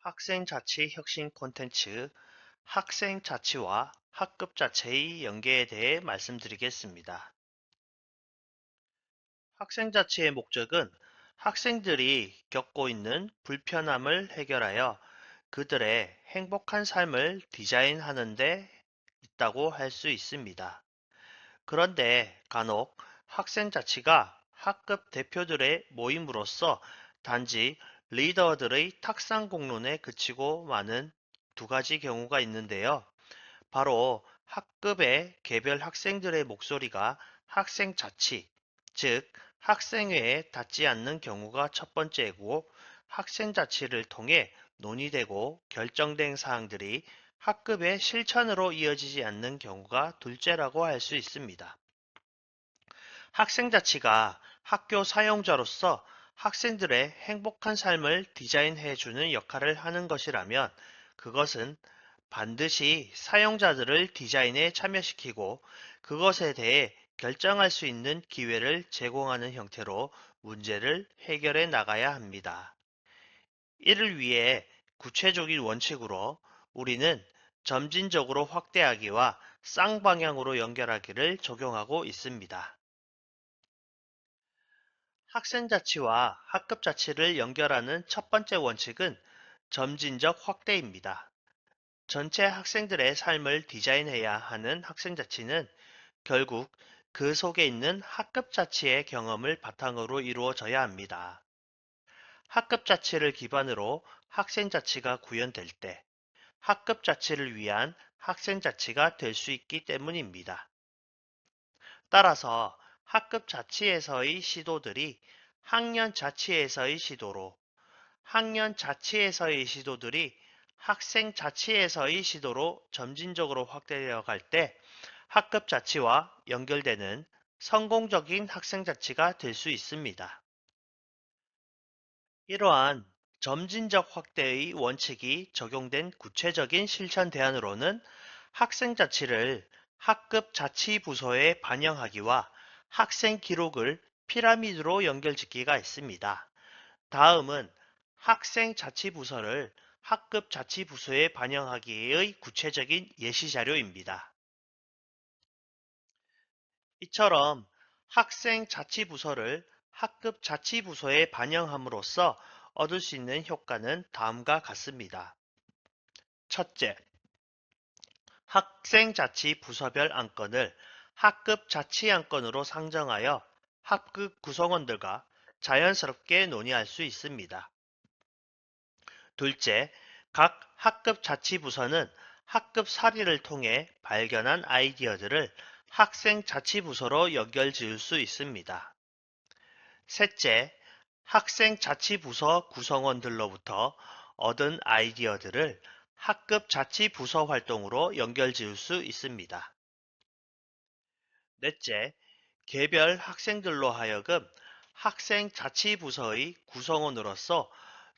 학생 자치 혁신 콘텐츠 학생 자치와 학급자치의 연계에 대해 말씀드리겠습니다. 학생 자치의 목적은 학생들이 겪고 있는 불편함을 해결하여 그들의 행복한 삶을 디자인하는 데 있다고 할 수 있습니다. 그런데 간혹 학생 자치가 학급 대표들의 모임으로서 단지 리더들의 탁상 공론에 그치고 마는 두 가지 경우가 있는데요. 바로 학급의 개별 학생들의 목소리가 학생 자치, 즉 학생회에 닿지 않는 경우가 첫 번째고 학생 자치를 통해 논의되고 결정된 사항들이 학급의 실천으로 이어지지 않는 경우가 둘째라고 할 수 있습니다. 학생 자치가 학교 사용자로서 학생들의 행복한 삶을 디자인해주는 역할을 하는 것이라면 그것은 반드시 사용자들을 디자인에 참여시키고 그것에 대해 결정할 수 있는 기회를 제공하는 형태로 문제를 해결해 나가야 합니다. 이를 위해 구체적인 원칙으로 우리는 점진적으로 확대하기와 쌍방향으로 연결하기를 적용하고 있습니다. 학생 자치와 학급 자치를 연결하는 첫 번째 원칙은 점진적 확대입니다. 전체 학생들의 삶을 디자인해야 하는 학생 자치는 결국 그 속에 있는 학급 자치의 경험을 바탕으로 이루어져야 합니다. 학급 자치를 기반으로 학생 자치가 구현될 때 학급 자치를 위한 학생 자치가 될 수 있기 때문입니다. 따라서 학급 자치에서의 시도들이 학년 자치에서의 시도로, 학년 자치에서의 시도들이 학생 자치에서의 시도로 점진적으로 확대되어 갈 때 학급 자치와 연결되는 성공적인 학생 자치가 될 수 있습니다. 이러한 점진적 확대의 원칙이 적용된 구체적인 실천 대안으로는 학생 자치를 학급 자치 부서에 반영하기와 학생 기록을 피라미드로 연결짓기가 있습니다. 다음은 학생 자치부서를 학급 자치부서에 반영하기의 구체적인 예시 자료입니다. 이처럼 학생 자치부서를 학급 자치부서에 반영함으로써 얻을 수 있는 효과는 다음과 같습니다. 첫째, 학생 자치 부서별 안건을 학급 자치 안건으로 상정하여 학급 구성원들과 자연스럽게 논의할 수 있습니다. 둘째, 각 학급 자치부서는 학급 사리를 통해 발견한 아이디어들을 학생 자치부서로 연결 지을 수 있습니다. 셋째, 학생 자치부서 구성원들로부터 얻은 아이디어들을 학급 자치부서 활동으로 연결 지을 수 있습니다. 넷째, 개별 학생들로 하여금 학생 자치부서의 구성원으로서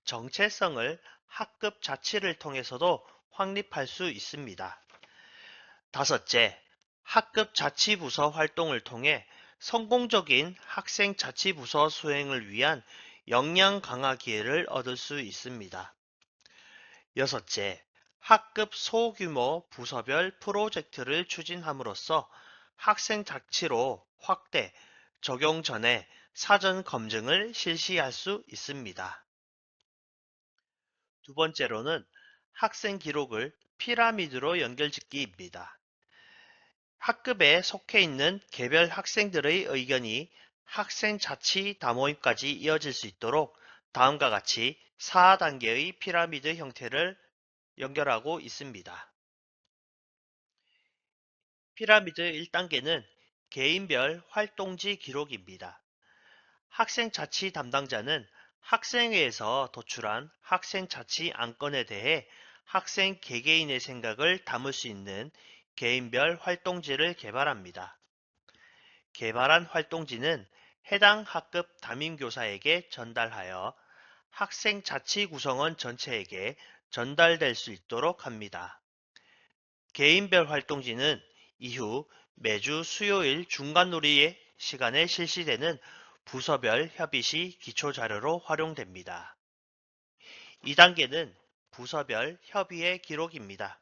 정체성을 학급 자치를 통해서도 확립할 수 있습니다. 다섯째, 학급 자치부서 활동을 통해 성공적인 학생 자치부서 수행을 위한 역량 강화 기회를 얻을 수 있습니다. 여섯째, 학급 소규모 부서별 프로젝트를 추진함으로써 학생 자치로 확대, 적용 전에 사전 검증을 실시할 수 있습니다. 두 번째로는 학생 기록을 피라미드로 연결짓기입니다. 학급에 속해 있는 개별 학생들의 의견이 학생 자치 다모임까지 이어질 수 있도록 다음과 같이 4단계의 피라미드 형태를 연결하고 있습니다. 피라미드 1단계는 개인별 활동지 기록입니다. 학생 자치 담당자는 학생회에서 도출한 학생 자치 안건에 대해 학생 개개인의 생각을 담을 수 있는 개인별 활동지를 개발합니다. 개발한 활동지는 해당 학급 담임교사에게 전달하여 학생 자치 구성원 전체에게 전달될 수 있도록 합니다. 개인별 활동지는 이후 매주 수요일 중간놀이 시간에 실시되는 부서별 협의 시 기초자료로 활용됩니다. 2단계는 부서별 협의의 기록입니다.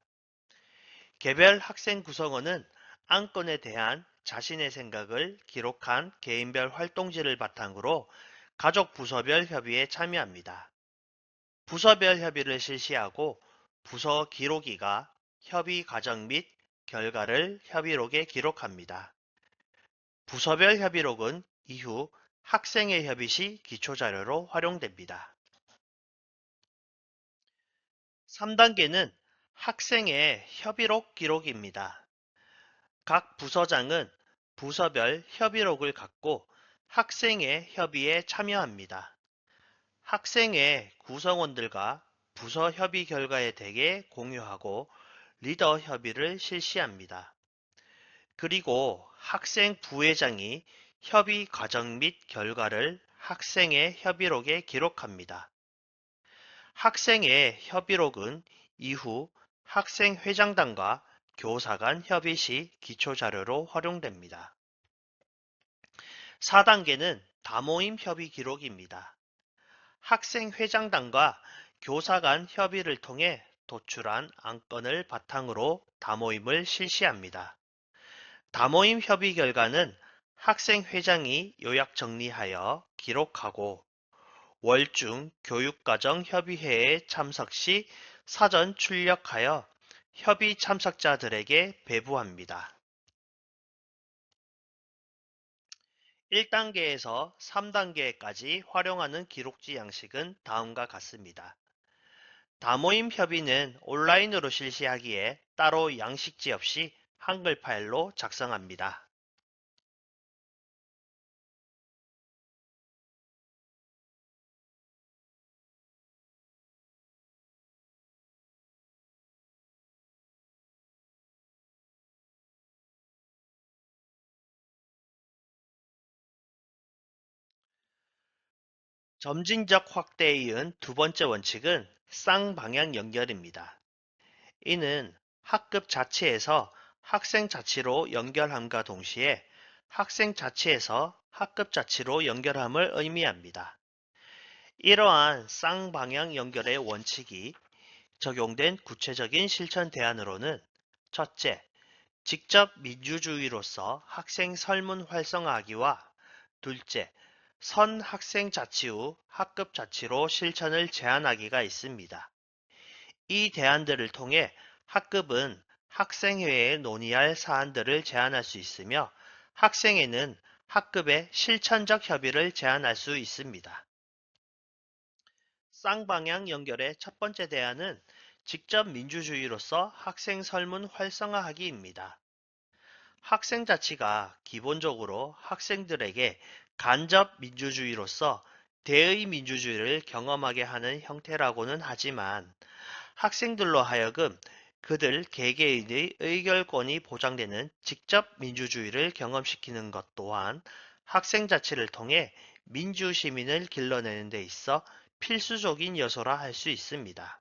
개별 학생 구성원은 안건에 대한 자신의 생각을 기록한 개인별 활동지를 바탕으로 가족 부서별 협의에 참여합니다. 부서별 협의를 실시하고 부서 기록이가 협의 과정 및 결과를 협의록에 기록합니다. 부서별 협의록은 이후 학생의 협의 시 기초자료로 활용됩니다. 3단계는 학생의 협의록 기록입니다. 각 부서장은 부서별 협의록을 갖고 학생의 협의에 참여합니다. 학생의 구성원들과 부서 협의 결과에 대해 공유하고 리더 협의를 실시합니다. 그리고 학생 부회장이 협의 과정 및 결과를 학생의 협의록에 기록합니다. 학생의 협의록은 이후 학생 회장단과 교사 간 협의 시 기초자료로 활용됩니다. 4단계는 다모임 협의 기록입니다. 학생 회장단과 교사 간 협의를 통해 도출한 안건을 바탕으로 다모임을 실시합니다. 다모임 협의 결과는 학생회장이 요약 정리하여 기록하고 월중 교육과정 협의회에 참석 시 사전 출력하여 협의 참석자들에게 배부합니다. 1단계에서 3단계까지 활용하는 기록지 양식은 다음과 같습니다. 다모임 협의는 온라인으로 실시하기에 따로 양식지 없이 한글 파일로 작성합니다. 점진적 확대에 이은 두 번째 원칙은 쌍방향 연결입니다. 이는 학급 자체에서 학생 자치로 연결함과 동시에 학생 자치에서 학급 자치로 연결함을 의미합니다. 이러한 쌍방향 연결의 원칙이 적용된 구체적인 실천 대안으로는 첫째, 직접 민주주의로서 학생 설문 활성화하기와 둘째, 선 학생 자치 후 학급 자치로 실천을 제한하기가 있습니다. 이 대안들을 통해 학급은 학생회에 논의할 사안들을 제안할 수 있으며 학생회는 학급의 실천적 협의를 제안할 수 있습니다. 쌍방향 연결의 첫 번째 대안은 직접 민주주의로서 학생 설문 활성화하기입니다. 학생 자치가 기본적으로 학생들에게 간접 민주주의로서 대의 민주주의를 경험하게 하는 형태라고는 하지만 학생들로 하여금 그들 개개인의 의결권이 보장되는 직접 민주주의를 경험시키는 것 또한 학생 자치를 통해 민주시민을 길러내는 데 있어 필수적인 요소라 할 수 있습니다.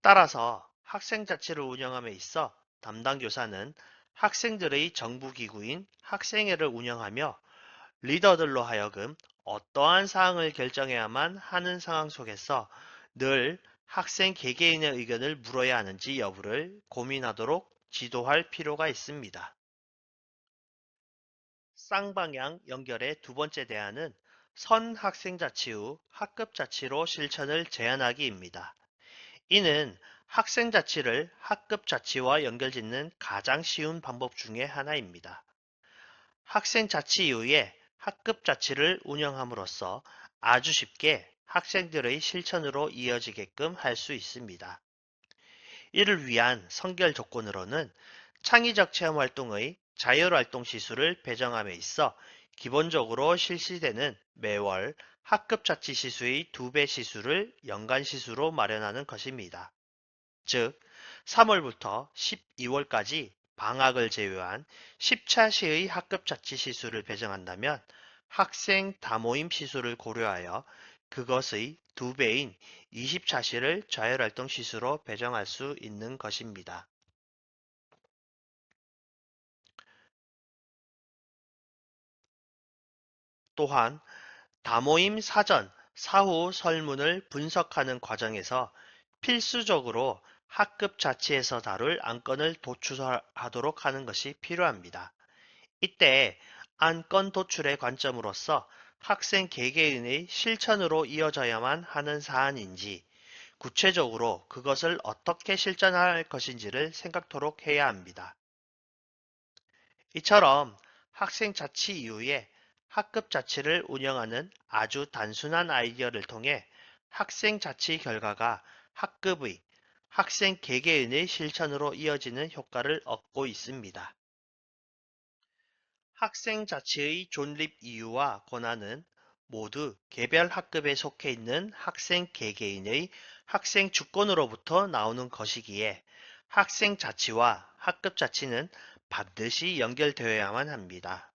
따라서 학생 자치를 운영함에 있어 담당 교사는 학생들의 정부기구인 학생회를 운영하며 리더들로 하여금 어떠한 사항을 결정해야만 하는 상황 속에서 늘 학생 개개인의 의견을 물어야 하는지 여부를 고민하도록 지도할 필요가 있습니다. 쌍방향 연결의 두 번째 대안은 선 학생 자치 후 학급 자치로 실천을 제한하기입니다. 이는 학생 자치를 학급 자치와 연결짓는 가장 쉬운 방법 중의 하나입니다. 학생 자치 이후에 학급 자치를 운영함으로써 아주 쉽게 학생들의 실천으로 이어지게끔 할 수 있습니다. 이를 위한 선결 조건으로는 창의적 체험 활동의 자율 활동 시수를 배정함에 있어 기본적으로 실시되는 매월 학급 자치 시수의 두 배 시수를 연간 시수로 마련하는 것입니다. 즉, 3월부터 12월까지 방학을 제외한 10차 시의 학급 자치 시수를 배정한다면 학생 다모임 시수를 고려하여 그것의 두배인 20차 시를 자율활동 시수로 배정할 수 있는 것입니다. 또한 다모임 사전, 사후 설문을 분석하는 과정에서 필수적으로 학급 자치에서 다룰 안건을 도출하도록 하는 것이 필요합니다. 이때 안건 도출의 관점으로서 학생 개개인의 실천으로 이어져야만 하는 사안인지 구체적으로 그것을 어떻게 실천할 것인지를 생각토록 해야 합니다. 이처럼 학생 자치 이후에 학급 자치를 운영하는 아주 단순한 아이디어를 통해 학생 자치 결과가 학급의 학생 개개인의 실천으로 이어지는 효과를 얻고 있습니다. 학생 자치의 존립 이유와 권한은 모두 개별 학급에 속해 있는 학생 개개인의 학생 주권으로부터 나오는 것이기에 학생 자치와 학급 자치는 반드시 연결되어야만 합니다.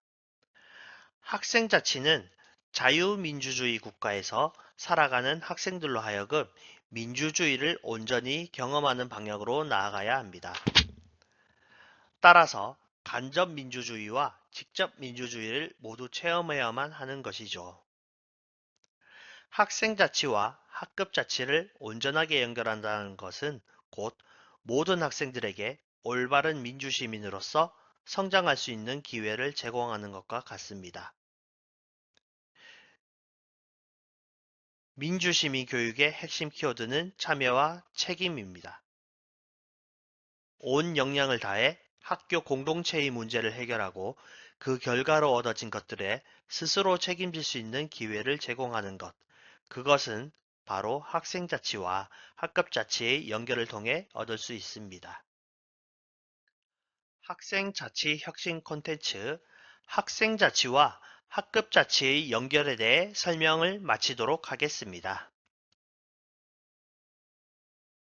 학생 자치는 자유민주주의 국가에서 살아가는 학생들로 하여금 민주주의를 온전히 경험하는 방향으로 나아가야 합니다. 따라서 간접 민주주의와 직접 민주주의를 모두 체험해야만 하는 것이죠. 학생 자치와 학급 자치를 온전하게 연결한다는 것은 곧 모든 학생들에게 올바른 민주시민으로서 성장할 수 있는 기회를 제공하는 것과 같습니다. 민주시민 교육의 핵심 키워드는 참여와 책임입니다. 온 역량을 다해 학교 공동체의 문제를 해결하고 그 결과로 얻어진 것들에 스스로 책임질 수 있는 기회를 제공하는 것. 그것은 바로 학생 자치와 학급 자치의 연결을 통해 얻을 수 있습니다. 학생 자치 혁신 콘텐츠 학생 자치와 학급자치의 연결에 대해 설명을 마치도록 하겠습니다.